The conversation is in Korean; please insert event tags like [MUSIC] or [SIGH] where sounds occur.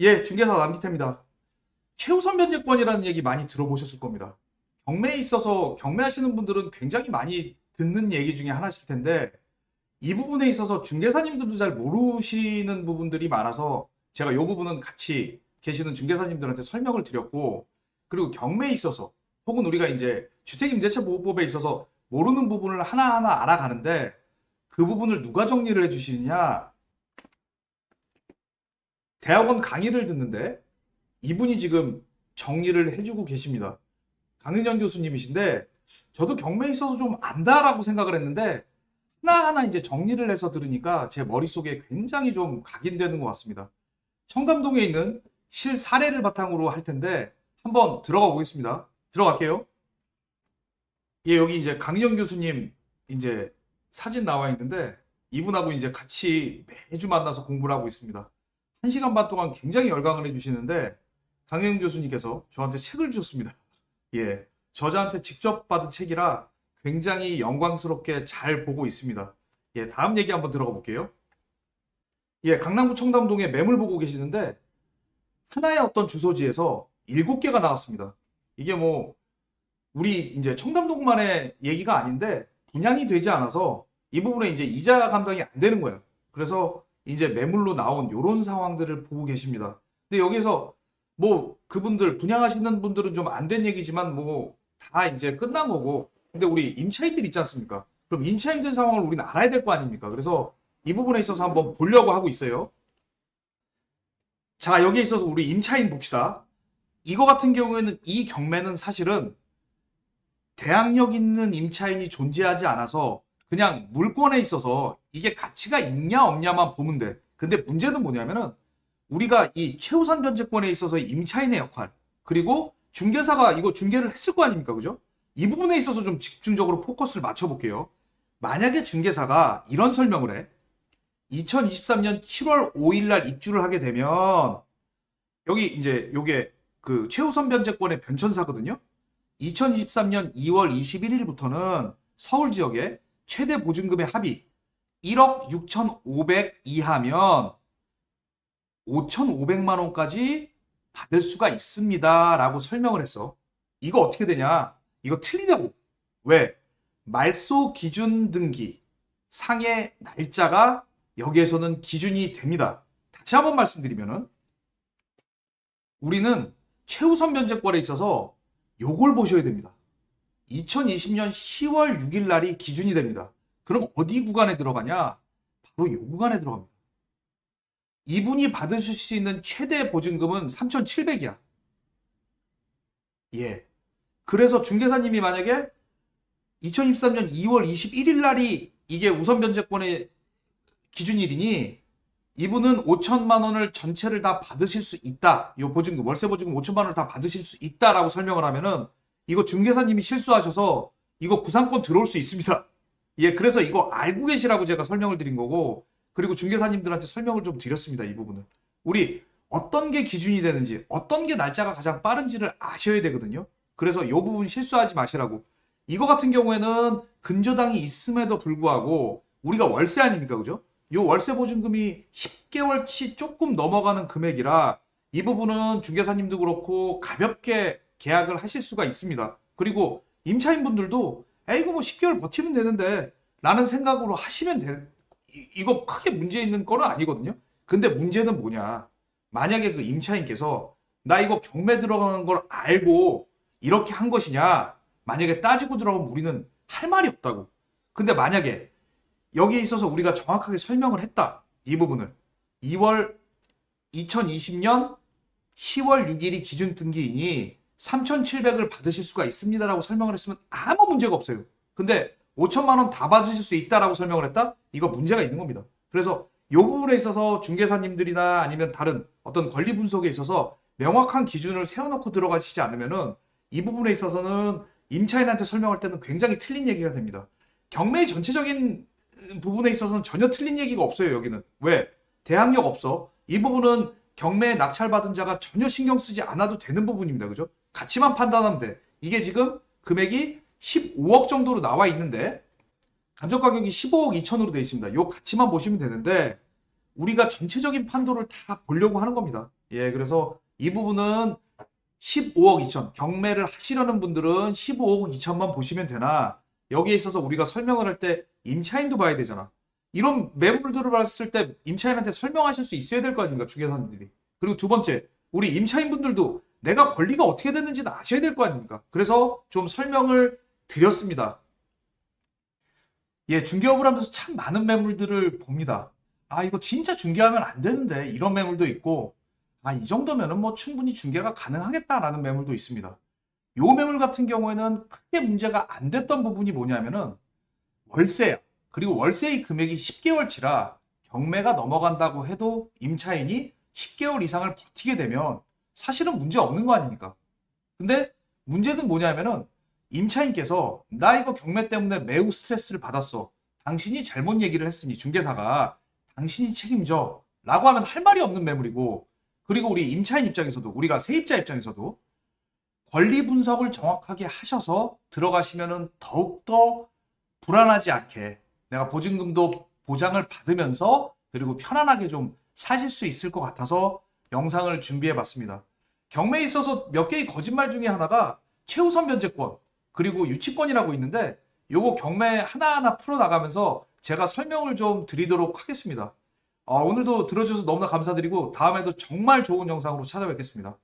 예, 중개사 남기태입니다. 최우선 변제권이라는 얘기 많이 들어보셨을 겁니다. 경매에 있어서 경매하시는 분들은 굉장히 많이 듣는 얘기 중에 하나실 텐데 이 부분에 있어서 중개사님들도 잘 모르시는 부분들이 많아서 제가 이 부분은 같이 계시는 중개사님들한테 설명을 드렸고 그리고 경매에 있어서 혹은 우리가 이제 주택임대차보호법에 있어서 모르는 부분을 하나하나 알아가는데 그 부분을 누가 정리를 해주시느냐 대학원 강의를 듣는데 이분이 지금 정리를 해주고 계십니다. 강은현 교수님이신데 저도 경매에 있어서 좀 안다라고 생각을 했는데 하나하나 이제 정리를 해서 들으니까 제 머릿속에 굉장히 좀 각인되는 것 같습니다. 청담동에 있는 실 사례를 바탕으로 할 텐데 한번 들어가 보겠습니다. 들어갈게요. 예, 여기 이제 강은현 교수님 이제 사진 나와 있는데 이분하고 이제 같이 매주 만나서 공부를 하고 있습니다. 한 시간 반 동안 굉장히 열강을 해주시는데 강현 교수님께서 저한테 책을 주셨습니다. [LAUGHS] 예, 저자한테 직접 받은 책이라 굉장히 영광스럽게 잘 보고 있습니다. 예, 다음 얘기 한번 들어가 볼게요. 예, 강남구 청담동에 매물 보고 계시는데 하나의 어떤 주소지에서 일곱 개가 나왔습니다. 이게 뭐 우리 이제 청담동만의 얘기가 아닌데 분양이 되지 않아서 이 부분에 이제 이자 감당이 안 되는 거예요. 그래서 이제 매물로 나온 이런 상황들을 보고 계십니다. 근데 여기서 뭐 그분들 분양하시는 분들은 좀 안 된 얘기지만 뭐 다 이제 끝난 거고 근데 우리 임차인들 있지 않습니까? 그럼 임차인들 상황을 우리는 알아야 될 거 아닙니까? 그래서 이 부분에 있어서 한번 보려고 하고 있어요. 자, 여기에 있어서 우리 임차인 봅시다. 이거 같은 경우에는 이 경매는 사실은 대항력 있는 임차인이 존재하지 않아서 그냥 물건에 있어서 이게 가치가 있냐 없냐만 보면 돼. 근데 문제는 뭐냐면은 우리가 이 최우선 변제권에 있어서 임차인의 역할 그리고 중개사가 이거 중개를 했을 거 아닙니까? 그죠? 이 부분에 있어서 좀 집중적으로 포커스를 맞춰볼게요. 만약에 중개사가 이런 설명을 해. 2023년 7월 5일 날 입주를 하게 되면 여기 이제 요게 그 최우선 변제권의 변천사거든요. 2023년 2월 21일부터는 서울 지역에 최대 보증금의 합의 1억 6,500 이하면 5,500만 원까지 받을 수가 있습니다. 라고 설명을 했어. 이거 어떻게 되냐? 이거 틀리다고. 왜? 말소 기준 등기 상의 날짜가 여기에서는 기준이 됩니다. 다시 한번 말씀드리면은 우리는 최우선 면제권에 있어서 요걸 보셔야 됩니다. 2020년 10월 6일 날이 기준이 됩니다. 그럼 어디 구간에 들어가냐? 바로 요 구간에 들어갑니다. 이분이 받으실 수 있는 최대 보증금은 3,700이야. 예. 그래서 중개사님이 만약에 2023년 2월 21일 날이 이게 우선 변제권의 기준일이니 이분은 5천만 원을 전체를 다 받으실 수 있다. 이 보증금, 월세 보증금 5천만 원을 다 받으실 수 있다라고 설명을 하면은 이거 중개사님이 실수하셔서 이거 부상권 들어올 수 있습니다. 예, 그래서 이거 알고 계시라고 제가 설명을 드린 거고 그리고 중개사님들한테 설명을 좀 드렸습니다. 이 부분은. 우리 어떤 게 기준이 되는지, 어떤 게 날짜가 가장 빠른지를 아셔야 되거든요. 그래서 이 부분 실수하지 마시라고. 이거 같은 경우에는 근저당이 있음에도 불구하고 우리가 월세 아닙니까? 그죠? 요 월세 보증금이 10개월치 조금 넘어가는 금액이라 이 부분은 중개사님도 그렇고 가볍게 계약을 하실 수가 있습니다. 그리고 임차인분들도 에이 이거 뭐 10개월 버티면 되는데 라는 생각으로 하시면 돼. 이- 이거 크게 문제 있는 거는 아니거든요. 근데 문제는 뭐냐? 만약에 그 임차인께서 나 이거 경매 들어가는 걸 알고 이렇게 한 것이냐? 만약에 따지고 들어가면 우리는 할 말이 없다고. 근데 만약에 여기에 있어서 우리가 정확하게 설명을 했다. 이 부분을. 2월 2020년 10월 6일이 기준 등기이니 3,700을 받으실 수가 있습니다라고 설명을 했으면 아무 문제가 없어요. 근데 5천만 원 다 받으실 수 있다라고 설명을 했다? 이거 문제가 있는 겁니다. 그래서 이 부분에 있어서 중개사님들이나 아니면 다른 어떤 권리 분석에 있어서 명확한 기준을 세워놓고 들어가시지 않으면은 이 부분에 있어서는 임차인한테 설명할 때는 굉장히 틀린 얘기가 됩니다. 경매의 전체적인 부분에 있어서는 전혀 틀린 얘기가 없어요, 여기는. 왜? 대항력 없어. 이 부분은 경매에 낙찰받은 자가 전혀 신경 쓰지 않아도 되는 부분입니다. 그죠? 가치만 판단하면 돼. 이게 지금 금액이 15억 정도로 나와 있는데, 감정 가격이 15억 2천으로 되어 있습니다. 요 가치만 보시면 되는데, 우리가 전체적인 판도를 다 보려고 하는 겁니다. 예, 그래서 이 부분은 15억 2천 경매를 하시려는 분들은 15억 2천만 보시면 되나 여기에 있어서 우리가 설명을 할 때 임차인도 봐야 되잖아. 이런 매물들을 봤을 때 임차인한테 설명하실 수 있어야 될 거 아닙니까 중개사님들이. 그리고 두 번째 우리 임차인분들도 내가 권리가 어떻게 됐는지는 아셔야 될 거 아닙니까. 그래서 좀 설명을 드렸습니다. 예, 중개업을 하면서 참 많은 매물들을 봅니다. 아, 이거 진짜 중개하면 안 되는데 이런 매물도 있고 아, 이 정도면은 뭐 충분히 중개가 가능하겠다라는 매물도 있습니다. 요 매물 같은 경우에는 크게 문제가 안 됐던 부분이 뭐냐면은 월세야. 그리고 월세의 금액이 10개월치라 경매가 넘어간다고 해도 임차인이 10개월 이상을 버티게 되면 사실은 문제 없는 거 아닙니까? 근데 문제는 뭐냐면은 임차인께서 나 이거 경매 때문에 매우 스트레스를 받았어. 당신이 잘못 얘기를 했으니 중개사가 당신이 책임져. 라고 하면 할 말이 없는 매물이고 그리고 우리 임차인 입장에서도 우리가 세입자 입장에서도 권리 분석을 정확하게 하셔서 들어가시면은 더욱더 불안하지 않게 내가 보증금도 보장을 받으면서 그리고 편안하게 좀 사실 수 있을 것 같아서 영상을 준비해 봤습니다. 경매에 있어서 몇 개의 거짓말 중에 하나가 최우선 변제권 그리고 유치권이라고 있는데 요거 경매 하나하나 풀어 나가면서 제가 설명을 좀 드리도록 하겠습니다. 어, 오늘도 들어주셔서 너무나 감사드리고 다음에도 정말 좋은 영상으로 찾아뵙겠습니다.